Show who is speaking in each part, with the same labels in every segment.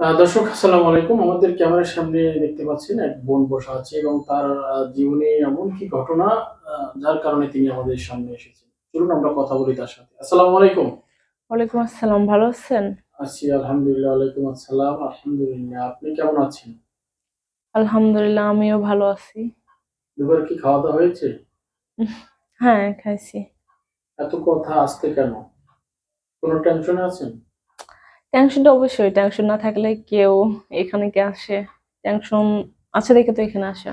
Speaker 1: দর্শক আসসালামু আলাইকুম। আমাদের ক্যামেরার সামনে দেখতে পাচ্ছেন এক বোন বসা আছে এবং তার জীবনে এমন কি ঘটনা যার কারণে তিনি আমাদের সামনে এসেছেন। চলুন আমরা কথা বলি তার সাথে। আসসালামু আলাইকুম।
Speaker 2: ওয়ালাইকুম আসসালাম ভালো আছেন?
Speaker 1: আছি আলহামদুলিল্লাহ ওয়ালাইকুম আসসালাম আলহামদুলিল্লাহ। আপনি কেমন আছেন?
Speaker 2: আলহামদুলিল্লাহ আমিও ভালো আছি।
Speaker 1: দুবার কি খাওয়া দাওয়া হয়েছে?
Speaker 2: হ্যাঁ খাইছি।
Speaker 1: এত কথা আসতে কেন? কোনো টেনশনে আছেন?
Speaker 2: টেনশনটা অবশ্যই টেনশন না থাকলে কেউ এখানে কে আসে? টেনশন আছে দেখে তো এখানে আসে।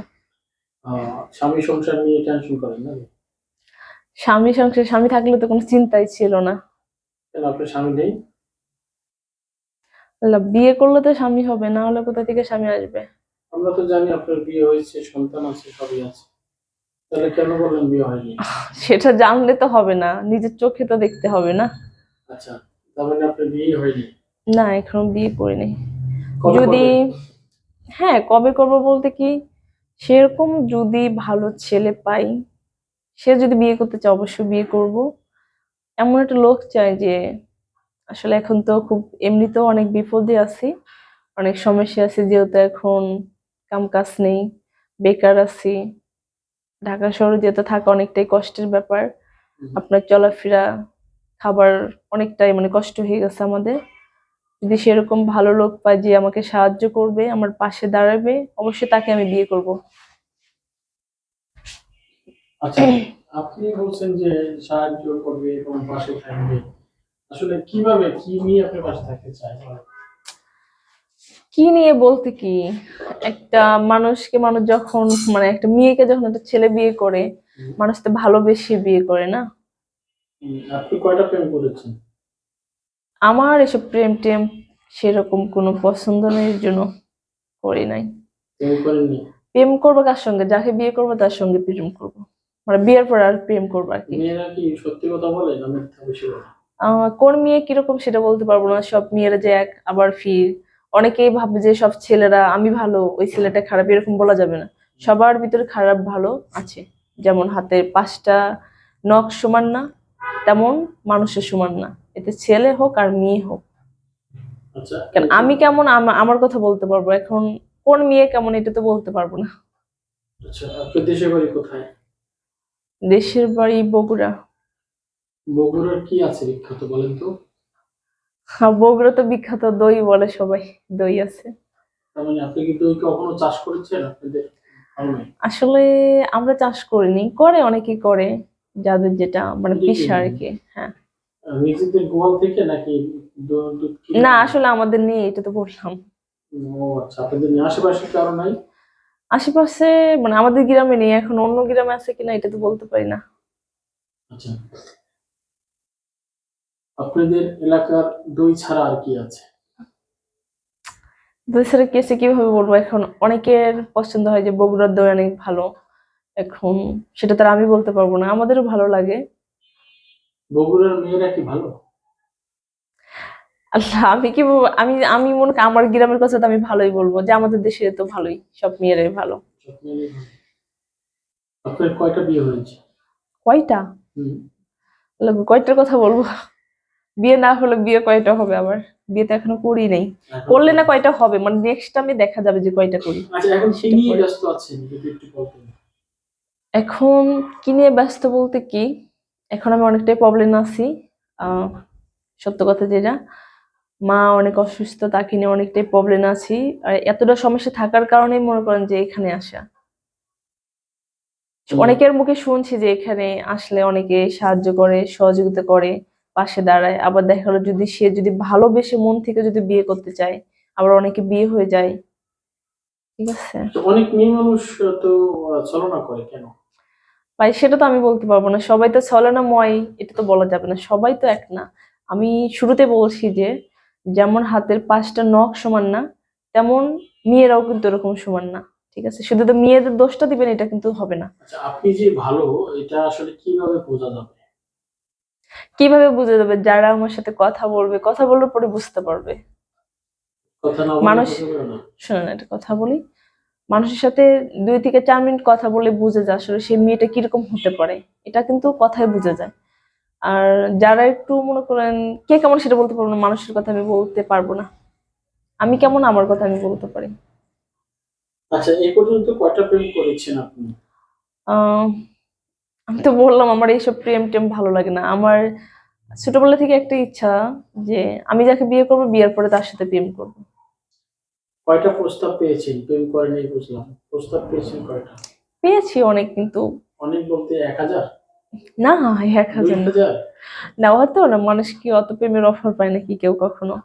Speaker 1: স্বামী সংসার নিয়ে টেনশন করেন না?
Speaker 2: স্বামী সংসার স্বামী থাকলে তো কোনো চিন্তাই ছিল না।
Speaker 1: আপনার স্বামী নেই?
Speaker 2: বিয়ে করলে তো স্বামী হবে না হলে কোথা থেকে স্বামী আসবে?
Speaker 1: আমরা তো জানি আপনার বিয়ে হয়েছে সন্তান আছে সবই আছে। তাহলে কেন বললেন বিয়ে হয়নি?
Speaker 2: সেটা জানলে তো হবে না নিজের চোখে তো দেখতে হবে না।
Speaker 1: আচ্ছা তার মানে আপনার বিয়ে হয়নি।
Speaker 2: না এখনও বিয়ে করিনি যদি হ্যাঁ কবে করব বলতে কি সেরকম যদি ভালো ছেলে পাই সে যদি বিয়ে করতে চায় অবশ্যই বিয়ে করব। এমন একটা লোক চাই যে আসলে এখন তো খুব এমনিতেও অনেক বিপদে আছি অনেক সমস্যা আছে যেহেতু এখন কাম কাজ নেই বেকার আছি। ঢাকা শহরে যেহেতু থাকা অনেকটাই কষ্টের ব্যাপার। আপনার চলাফেরা খাবার অনেকটাই মানে কষ্ট হয়ে গেছে আমাদের। যদি সেরকম ভালো লোক পায় যে আমাকে সাহায্য করবে আমার পাশে দাঁড়াবে অবশ্যই তাকে আমি বিয়ে করব।
Speaker 1: আচ্ছা আপনি বলছেন যে সাহায্য করবে এবং পাশে থাকবে। আসলে কীভাবে কি নিয়ে আপনি পাশে থাকতে চাই
Speaker 2: কি নিয়ে বলতে কি? একটা মানুষকে মানুষ যখন মানে একটা মেয়েকে যখন একটা ছেলে বিয়ে করে মানুষ তো ভালোবেসে বিয়ে করে না?
Speaker 1: আপনি কয়টা প্রেম করেছেন?
Speaker 2: আমার এসব প্রেম টেম সেরকম কোনো পছন্দ নেই জন্য করি নাই।
Speaker 1: প্রেম
Speaker 2: করব কার সঙ্গে? যাকে বিয়ে করব তার সঙ্গে প্রেম করব। মানে বিয়ের পর আর প্রেম করব আর কি।
Speaker 1: মেয়েরা কি সত্যি কথা বলে না মিথ্যা
Speaker 2: কোন মেয়ে কীরকম সেটা বলতে পারব না। সব মেয়েরা যে এক আবার ফির। অনেকেই ভাবে যে সব ছেলেরা আমি ভালো ওই ছেলেটা খারাপ এরকম বলা যাবে না। সবার ভিতরে খারাপ ভালো আছে। যেমন হাতের পাঁচটা নখ সমান না তেমন মানুষের সমান না। এতে ছেলে হোক আর মেয়ে হোক।
Speaker 1: আচ্ছা।
Speaker 2: কেন আমি কেমন আমার কথা বলতে পারব? এখন কোন মেয়ে কেমন এটা তো বলতে পারব না।
Speaker 1: আচ্ছা দেশের বাড়ি কোথায়?
Speaker 2: দেশের বাড়ি বগুড়া।
Speaker 1: বগুড়ার কি আছে বিখ্যাত বলেন তো?
Speaker 2: আর বগুড়া তো বিখ্যাত দই বলে সবাই দই আছে।
Speaker 1: মানে আপনি কি দই কখনো চাষ করেছেন আপনাদের?
Speaker 2: আসলে আমরা চাষ করিনি করে অনেকেই করে। যাদের যেটা মানে পেশা আর কি হ্যাঁ।
Speaker 1: নিজেদের গোয়াল থেকে নাকি দু- দুধ কিনে?
Speaker 2: না আসলে আমাদের নেই এটা তো বললাম।
Speaker 1: আচ্ছা আপনাদের নিয়ে আশেপাশে কারও নাই?
Speaker 2: আশেপাশে মানে আমাদের গ্রামে নেই এখন অন্য গ্রামে আছে কিনা এটা তো বলতে পারি না।
Speaker 1: আচ্ছা। আপনাদের এলাকার দই ছাড়া আর কি আছে?
Speaker 2: দই ছাড়া কি আছে কীভাবে বলব? এখন অনেকের পছন্দ হয় যে বগুড়ার দই অনেক ভালো। এখন সেটা তার আমি বলতে পারব না আমাদেরও ভালো লাগে।
Speaker 1: বগুড়ার মেয়েরা কি ভালো?
Speaker 2: আল্লাহ আমি কি আমি আমি মনে আমার গ্রামের কথা তো আমি ভালোই বলব যে আমাদের দেশে তো ভালোই সব মেয়েরাই ভালো।
Speaker 1: আপনার কয়টা বিয়ে হয়েছে?
Speaker 2: কয়টা? কয়টার কথা বলব? বিয়ে না হলে বিয়ে কয়টা হবে আবার? বিয়ে তো এখনও করি নাই। করলে না কয়টা হবে? মানে নেক্সট আমি দেখা যাবে যে কয়টা করি।
Speaker 1: আচ্ছা এখন কি নিয়ে ব্যস্ত আছেন? যদি একটু বলতেন।
Speaker 2: এখন কি নিয়ে ব্যস্ত বলতে কি? এখন আমি অনেকটাই প্রবলেম আছি। সত্য কথা যেটা মা অনেক অসুস্থ তাকে নিয়ে অনেকটাই প্রবলেম আছি। আর এতটা সমস্যা থাকার কারণেই মনে করেন যে এখানে আসা। অনেকের মুখে শুনছি যে এখানে আসলে অনেকে সাহায্য করে সহযোগিতা করে পাশে দাঁড়ায়। আবার দেখা গেলো যদি সে যদি ভালোবেসে মন থেকে যদি বিয়ে করতে চায় আবার অনেকে বিয়ে হয়ে যায়। ঠিক আছে?
Speaker 1: অনেক মেয়ে মানুষ তো ছলনা করে কেন?
Speaker 2: ভাই সেটা তো আমি বলতে পারব না। সবাই তো ছলনাময় এটা তো বলা যাবে না। সবাই তো এক না। আমি শুরুতে বলছি যে যেমন হাতের পাঁচটা নখ সমান না তেমন মেয়েরাও কিন্তু এরকম সমান না। ঠিক আছে? শুধু তো মেয়েদের দোষটা দিবেন এটা কিন্তু হবে না।
Speaker 1: আচ্ছা আপনি যে ভালো এটা আসলে কীভাবে বোঝা যাবে?
Speaker 2: কীভাবে বুঝে যাবে? যারা আমার সাথে কথা বলবে কথা বলার পরে বুঝতে পারবে। মানুষ-? শোনেন একটা কথা বলি। মানুষের সাথে দুই থেকে চার মিনিট কথা বলে বুঝে যায় আসলে সেই মেয়েটা কীরকম হতে পারে। এটা কিন্তু কথায় বুঝে যায়। আর যারা একটু মনে করেন কে কেমন সেটা বলতে পারব না মানুষের কথা আমি বলতে পারব না। আমি কেমন আমার কথা আমি বলতে পারি?
Speaker 1: আচ্ছা এই পর্যন্ত কয়টা প্রেম করেছেন আপনি?
Speaker 2: আমি তো বললাম আমার এইসব প্রেম টেম ভালো লাগে না। আমার ছোটবেলা থেকে একটা ইচ্ছা যে আমি যাকে বিয়ে করব বিয়ের পরে তার সাথে প্রেম করব।
Speaker 1: কয়টা প্রস্তাব পেয়েছেন? প্রেম করেন বুঝলাম। প্রস্তাব পেয়েছেন কয়টা?
Speaker 2: পেয়েছি অনেক কিন্তু
Speaker 1: অনেক বলতে এক হাজার?
Speaker 2: না এক হাজার না।
Speaker 1: হাজার?
Speaker 2: না না মানুষ কি অত প্রেমের অফার পায় নাকি কেউ কখনো?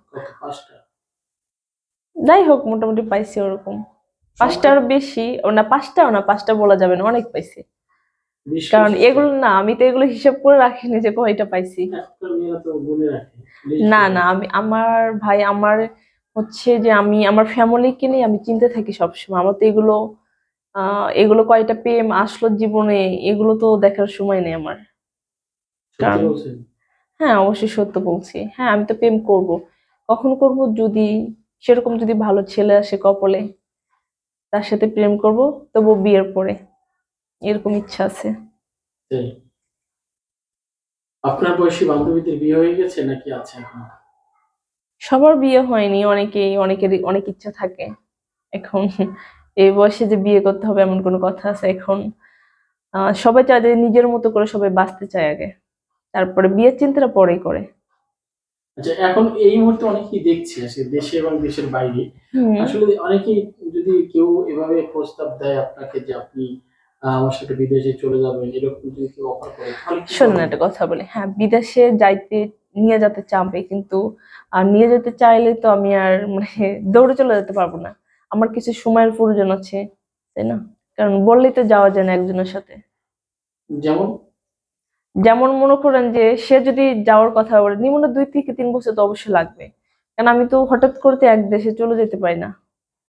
Speaker 2: যাই হোক মোটামুটি পাইছি ওরকম। পাঁচটার বেশি ও না পাঁচটাও না পাঁচটা বলা যাবে না অনেক পাইছি। কারণ এগুলো না আমি তো এগুলো হিসাব করে রাখিনি যে কয়টা পাইছি।
Speaker 1: তো
Speaker 2: না না আমি আমার ভাই আমার হচ্ছে যে আমি আমার ফ্যামিলিকে নিয়ে আমি চিন্তা থাকি সবসময়। আমার তো এগুলো আহ এগুলো কয়টা প্রেম আসলো জীবনে এগুলো তো দেখার সময় নেই আমার। কারণ- হ্যাঁ অবশ্যই সত্য বলছি। হ্যাঁ আমি তো প্রেম করব। কখন করব? যদি সেরকম যদি ভালো ছেলে আসে কপলে তার সাথে প্রেম করব তবু বিয়ের পরে। এরকম ইচ্ছা আছে।
Speaker 1: আপনার বয়সী বান্ধবীদের বিয়ে হয়ে গেছে নাকি আছে এখন?
Speaker 2: সবার বিয়ে হয়নি অনেকেই অনেকেরই অনেক ইচ্ছা থাকে। এখন এই বয়সে যে বিয়ে করতে হবে এমন কোনো কথা আছে এখন। সবাই চায় যে নিজের মতো করে সবাই বাঁচতে চায় আগে। তারপরে বিয়ের চিন্তাটা পরেই করে।
Speaker 1: আচ্ছা এখন এই মুহূর্তে অনেকেই দেখছি আসলে দেশে এবং দেশের বাইরে। আসলে অনেকেই যদি কেউ এভাবে প্রস্তাব দেয় আপনাকে যে আপনি আমার সাথে বিদেশে চলে যাবেন এরকম যদি কেউ অফার করে
Speaker 2: শোনেন একটা কথা বলি। হ্যাঁ বিদেশে যাইতে নিয়ে যেতে চাবে কিন্তু আর নিয়ে যেতে চাইলে তো আমি আর মানে দৌড়ে চলে যেতে পারব না। আমার কিছু সময়ের প্রয়োজন আছে তাই না? কারণ বললেই তো যাওয়া যায় না একজনের সাথে।
Speaker 1: যেমন?
Speaker 2: যেমন মনে করেন যে সে যদি যাওয়ার কথা বলে নিম্ন দুই থেকে তিন বছর তো অবশ্যই লাগবে। কারণ আমি তো হঠাৎ করতে এক দেশে চলে যেতে পারি না।